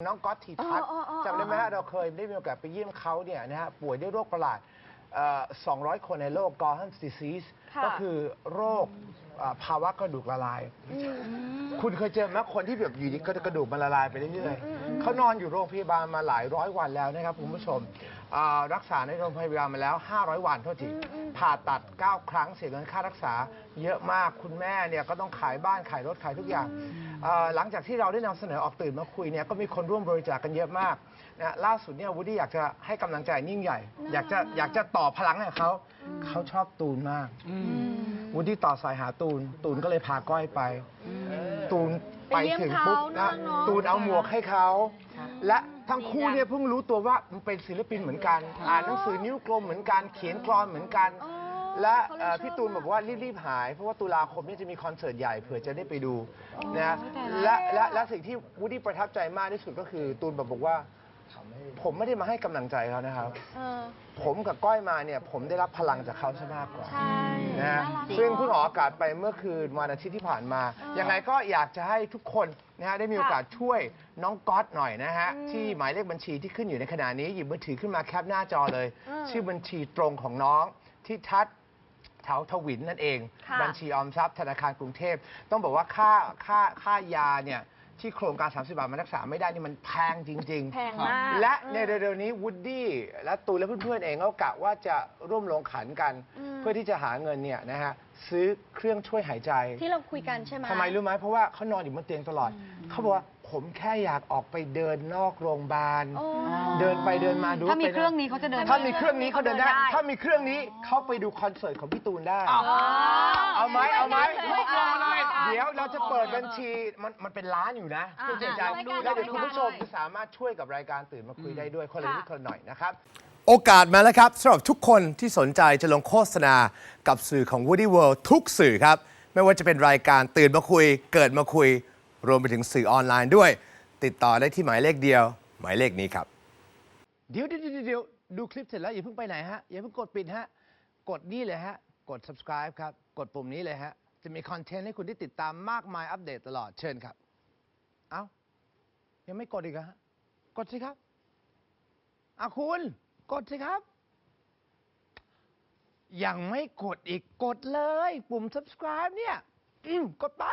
น้องก๊อตทีทัศน์อ๋ออ๋ออ๋อจำได้ไหมฮะเราเคยได้มีโอกาสไปเยี่ยมเขาเนี่ยนะฮะป่วยด้วยโรคประหลาดเอ่อ200 คนในโลก Gorham's disease ค่ะก็คือโรคเอ่อภาวะกระดูกละลาย คุณเคยเจอไหมคนที่แบบอยู่ดีก็กระดูกมันละลายไปเรื่อยๆ เขานอนอยู่โรงพยาบาลมาหลายร้อยวันแล้วนะครับคุณผู้ชมอ่ารักษาในโรงพยาบาลมาแล้ว 500 วันเท่าทีผ่าตัด 9 ครั้งเสียเงินค่ารักษา เยอะมากคุณแม่เนี่ยก็ต้องขายบ้านขายรถขายทุกอย่างเอ่อหลังจากที่เราได้นำเสนอออกตื่นมาคุยเนี่ยก็มีคนร่วมบริจาคกันเยอะมากนะล่าสุดเนี่ยวูดดี้อยากจะให้กำลังใจยิ่งใหญ่ อยากจะอยากจะต่อพลังให้เขาเขาชอบตูนมาก วูดดี้ต่อสายหาตูน ตูนก็เลยพาก้อยไป ตูนไปถึงปุ๊บไปเยี่ยมเขาน่ารักเนอะ ตูนเอาหมวกให้เขา และทั้งคู่เนี่ยเพิ่งรู้ตัวว่ามันเป็นศิลปินเหมือนกัน อ่านหนังสือนิ้วกลมเหมือนกันเขียนกรอนเหมือนกัน อ๋อและเขาเลยเอ่อชอบ พี่ตูนบอกว่ารีบๆหาย เพราะว่าตุลาคมนี้จะมีคอนเสิร์ตใหญ่เผื่อจะได้ไปดูนะตายแล้วและและและสิ่งที่วูดดี้ประทับใจมากที่สุดก็คือตูนบอกว่า ผมไม่ได้มาให้กำลังใจเขานะครับ เออ ผมกับก้อยมาเนี่ยผมได้รับพลังจากเขาซะมากกว่า ใช่ นะฮะน่ารักซึ่งเพิ่งออกอากาศไปเมื่อคืนวันอาทิตย์ที่ผ่านมา ยังไงก็อยากจะให้ทุกคนนะฮะได้มีโอกาสช่วยน้องก๊อตหน่อยนะฮะ ที่หมายเลขบัญชีที่ขึ้นอยู่ในขณะนี้หยิบมือถือขึ้นมาแคปหน้าจอเลยชื่อบัญชีตรงของน้องที่ทัดเถาทวินนั่นเอง ค่ะ บัญชีออมทรัพย์ธนาคารกรุงเทพ ต้องบอกว่าค่าค่าค่ายาเนี่ย ที่โครงการ 30 บาทมารักษาไม่ได้นี่มันแพงจริง ๆ แพงมาก และในเร็วๆนี้วูดดี้และตูนและเพื่อนๆเองก็กะว่าจะร่วมลงขันกัน อืม เพื่อที่จะหาเงินเนี่ยนะฮะซื้อเครื่องช่วยหายใจที่เราคุยกันใช่ไหม ทำไมรู้ไหมเพราะว่าเขานอนอยู่บนเตียงตลอด เขาบอกว่าผมแค่อยากออกไปเดินนอกโรงพยาบาล โอ้ เดินไปเดินมาดูถ้ามีไปเครื่องนี้เขาจะเดินถ้ามีเครื่องนี้เขาเดินได้เขาเดินได้ ถ้ามีเครื่องนี้เขาไปดูคอนเสิร์ตของพี่ตูนได้อ๋อเอาไหมเอาไหมช่วยกันเลย เดี๋ยวเราจะเปิดบัญชีมันมันเป็นล้านอยู่นะอ่าคุณเจนใจช่วยกันแล้วเดี๋ยวช่วยกันคุณผู้ชมจะสามารถช่วยกับรายการตื่นมาคุยได้ด้วยคนละนิดคนละหน่อยนะครับ โอกาสมาแล้วครับสำหรับทุกคนที่สนใจจะลงโฆษณากับสื่อของ Woody World ทุกสื่อครับ ไม่ว่าจะเป็นรายการตื่นมาคุย เกิดมาคุย รวมไปถึงสื่อออนไลน์ด้วย ติดต่อได้ที่หมายเลขเดียว หมายเลขนี้ครับ เดี๋ยวเดี๋ยวเดี๋ยวเดี๋ยวดูคลิปเสร็จแล้วอย่าเพิ่งไปไหนฮะ อย่าเพิ่งกดปิดฮะ กดนี่เลยฮะ กด subscribe ครับ กดปุ่มนี้เลยฮะ จะมีคอนเทนต์ให้คุณได้ติดตามมากมายอัปเดตตลอดเชิญครับ เอ้า ยังไม่กดอีกเหรอฮะกดสิครับอาคุณ กดสิครับ ยังไม่กดอีกกดเลย ปุ่ม subscribe เนี่ย อืมกดไป